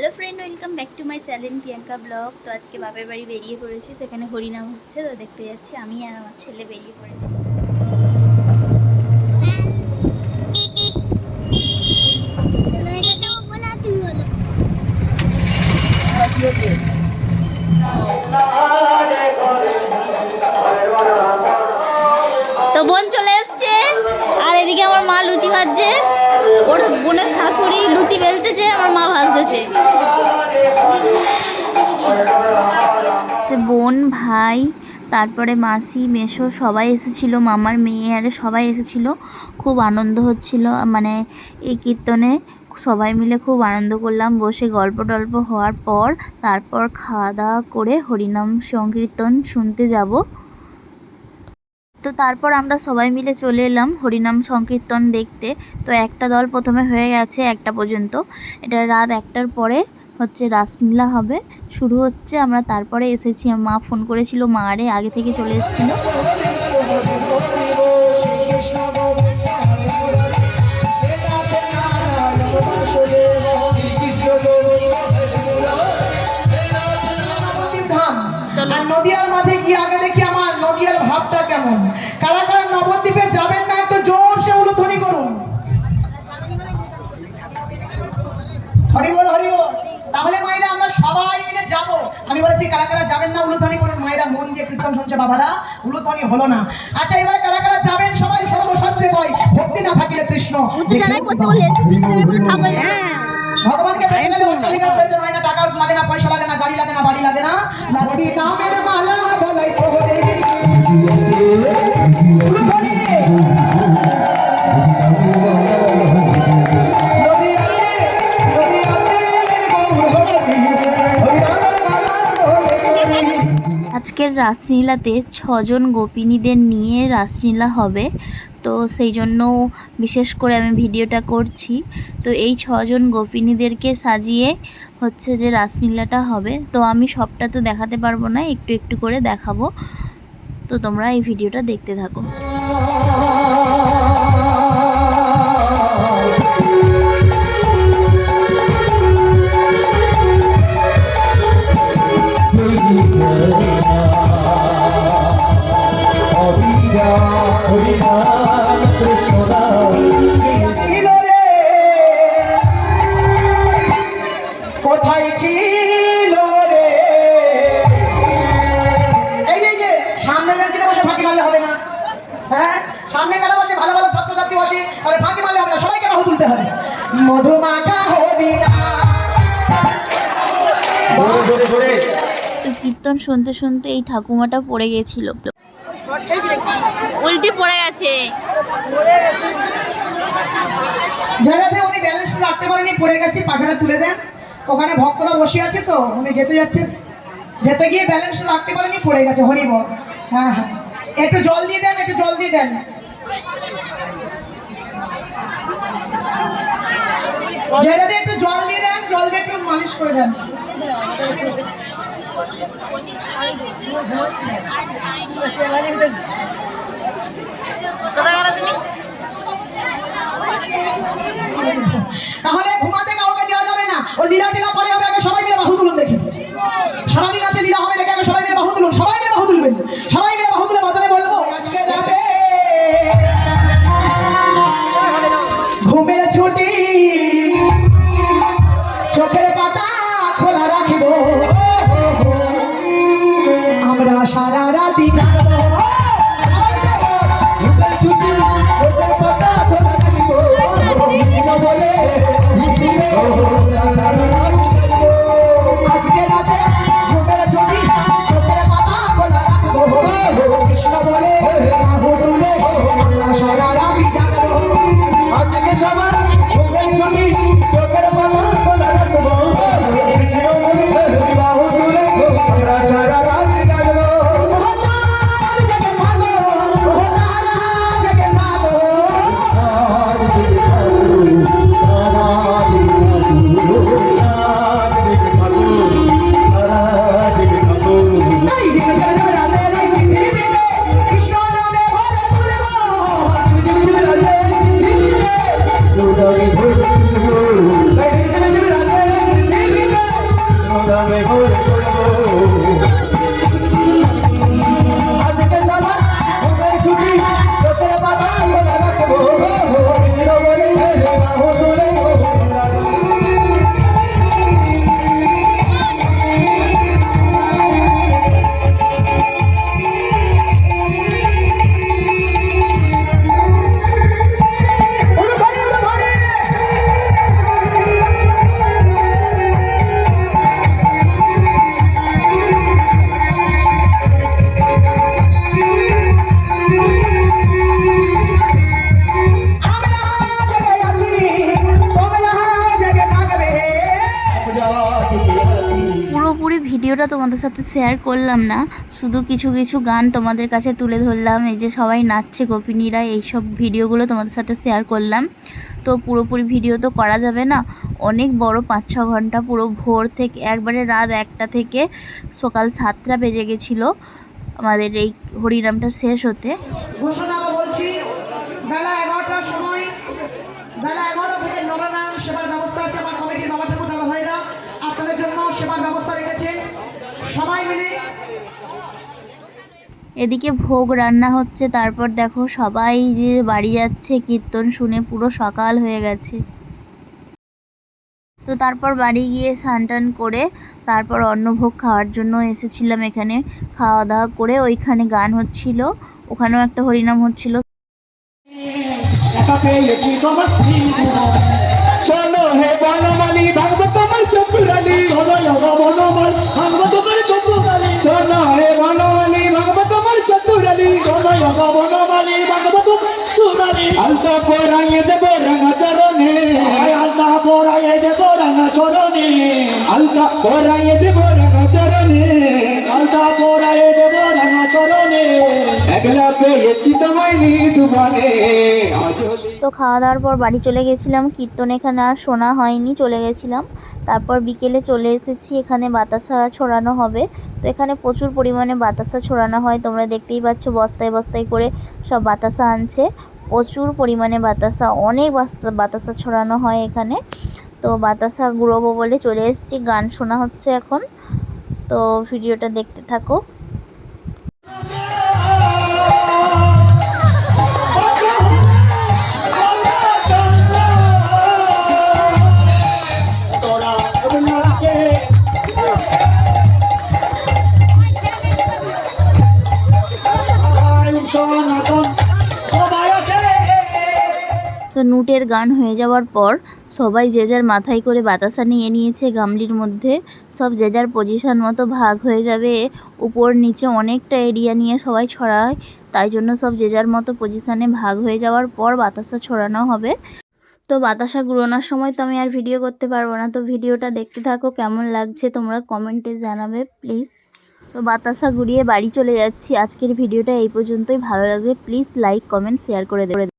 Hello friend welcome back to my channel Priyanka blog তো আজকে বাপের বাড়ি বেরিয়ে পড়েছি, সেখানে হরিনাম হচ্ছে, তো দেখতে যাচ্ছি, আমি আর আমার ছেলে বেরিয়ে পড়েছি। তো বোন চলে এসছে, আর এদিকে আমার মা লুচি ভাজছে। ওর বোনের শাশুড়ি লুচি বেলতেছে, আমার মা ভাজতেছে। বোন, ভাই, তারপরে মাসি মেশো সবাই এসেছিল, মামার মেয়ে আরে সবাই এসেছিল। খুব আনন্দ হচ্ছিল মানে এই কীর্তনে সবাই মিলে খুব আনন্দ করলাম। বসে গল্প টল্প হওয়ার পর, তারপর খাওয়া দাওয়া করে হরিনাম সংকীর্তন শুনতে যাব। তো তারপর আমরা সবাই মিলে চলে এলাম হরিনাম সংকীর্তন দেখতে। তো একটা দল প্রথমে হয়ে গেছে একটা পর্যন্ত। এটা রাত একটার পরে হচ্ছে রাসলীলা হবে। শুরু হচ্ছে, আমরা তারপরে এসেছি। মা ফোন করেছিল, মা আরে আগে থেকে চলে এসেছিল। নদিয়ার মাঝে গিয়ে আগে দেখি? নদিয়ার ভাবটা কেমন? কারা কারা নবদ্বীপে যাবেন না একটু জোর সে উলুধ্বনি করুন। হরিবল হরিবল তাহলে মায়েরা আমরা সবাই মিলে যাব। আমি বলেছি কারা কারা যাবেন না উলুধ্বনি করুন মায়েরা মন দিয়ে কীর্তন শুনছে বাবারা উলুধ্বনি হলো না। আচ্ছা এবার কারা কারা যাবেন সবাই সর্বশাস্ত্রে কয় ভক্তি না থাকিলে কৃষ্ণ। ভগবানকে পেতে গেলে অট্টালিকার প্রয়োজন হয় না টাকা লাগে না পয়সা লাগে না গাড়ি লাগে না বাড়ি লাগে না। লাগবি নামের মালা গলায় রাসলীলাতে ছজন গোপিনীদের নিয়ে রাসলীলা হবে। তো সেই জন্য বিশেষ করে আমি ভিডিওটা করছি। তো এই ছজন গোপিনীদেরকে সাজিয়ে হচ্ছে যে রাসলীলাটা হবে। তো আমি সবটা তো দেখাতে পারব না, একটু একটু করে দেখাবো। তো তোমরা এই ভিডিওটা দেখতে থাকো। কোথায় ছিল রে? এই যে, সামনে বেঞ্চিতে বসে ফাঁকি মারলে হবে না। হ্যাঁ? সামনে গেলে বসে? ভালো ভালো ছাত্রছাত্রী বসে। তাহলে ফাঁকি মারলে হবে না। সবাইকে বাহু তুলতে হবে। মধুমাখা হবি না কীর্তন শুনতে শুনতে এই ঠাকুমাটা পড়ে গেছিল। উল্টি পড়ে গেছে। জায়গাতে উনি ব্যালেন্স রাখতে পারেনি পড়ে গেছে, পাখাটা তুলে দেন। ওখানে ভক্তরা বসে আছে তো, উনি যেতে যাচ্ছেন। যেতে গিয়ে ব্যালেন্স রাখতে পারেনি পড়ে গেছে, হরি বল। হ্যাঁ হ্যাঁ। একটু জল দিয়ে দেন, একটু জল দিয়ে দেন। জায়গাতে একটু জল দিয়ে দেন, জল দিয়ে একটু মালিশ করে দেন। তাহলে ঘুমাতে কাউকে দেওয়া যাবে না। ও লীলা টিলা পরে হবে, আগে সবাই মিলে বাহু তুলুন দেখি। সারাদিন আছে লীলা হবে দেখে আগে সবাই মিলে বাহু তুলুন, সবাই মিলে বাহু তুলবেন। সবাই মিলে বাহু তুলে বাদনে বলব, আজকে রাতে ঘুমের ছুটি বলে আজকে ভিডিওটা তোমাদের সাথে শেয়ার করলাম না। শুধু কিছু কিছু গান তোমাদের কাছে তুলে ধরলাম। এই যে সবাই নাচছে, গোপিনীরা এইসব ভিডিওগুলো তোমাদের সাথে শেয়ার করলাম। তো পুরোপুরি ভিডিও তো করা যাবে না। অনেক বড় পাঁচ ছ ঘণ্টা পুরো ভোর থেকে, একবারে রাত একটা থেকে সকাল সাতটা বেজে গেছিল। আমাদের এই হরিনামটা শেষ হতে। ঘোষণা বলছি, বেলা এগারোটার সময়, বেলা এদিকে ভোগ রান্না হচ্ছে, তারপর দেখো সবাই যে বাড়ি যাচ্ছে, কীর্তন শুনে পুরো সকাল হয়ে গেছে। তো তারপর বাড়ি গিয়ে স্নান টান করে তারপর অন্নভোগ খাওয়ার জন্য এসেছিলাম এখানে। খাওয়া দাওয়া করে ওইখানে গান হচ্ছিল, ওখানেও একটা হরিনাম হচ্ছিল। আলতা পোরাঙে দেব রাঙা চরণে। আলতা পোরাঙে দেব রাঙা চরণে। আলতা পোরাঙে দেব রঙা চরণে। আলতা পোরাঙে দেব রঙা চরণে। তো খাওয়া দাওয়ার পর বাড়ি চলে গেছিলাম কীর্তন এখানে আর শোনা হয়নি, চলে গেছিলাম। তারপর বিকেলে চলে এসেছি, এখানে বাতাসা ছড়ানো হবে। তো এখানে প্রচুর পরিমাণে বাতাসা ছড়ানো হয়, তোমরা দেখতেই পাচ্ছ বস্তায় বস্তায় করে সব বাতাসা আনছে। প্রচুর পরিমাণে বাতাসা, অনেক বাতাসা ছড়ানো হয় এখানে। তো বাতাসা গুঁড়োবো বলে চলে এসেছি, গান শোনা হচ্ছে এখন। তো ভিডিওটা দেখতে থাকো। তো নুটের গান হয়ে যাওয়ার পর সবাই যে যার মাথায় করে বাতাসা নিয়ে নিয়েছে গামলির মধ্যে, সব যে যার পজিশন মতো ভাগ হয়ে যাবে, উপর নিচে অনেকটা এরিয়া নিয়ে সবাই ছড়ায়। তাই জন্য সব যে যার মতো পজিশানে ভাগ হয়ে যাওয়ার পর বাতাসা ছড়ানো হবে। তো বাতাসা গুড়োনোর সময় তো আমি আর ভিডিও করতে পারব না। তো ভিডিওটা দেখতে থাকো কেমন লাগছে, তোমরা কমেন্টে জানাবে প্লিজ তো বাতাসা গুড়িয়ে বাড়ি চলে যাচ্ছি। আজকের ভিডিওটা এই পর্যন্তই। ভালো লাগলে প্লিজ লাইক কমেন্ট শেয়ার করে দেবে।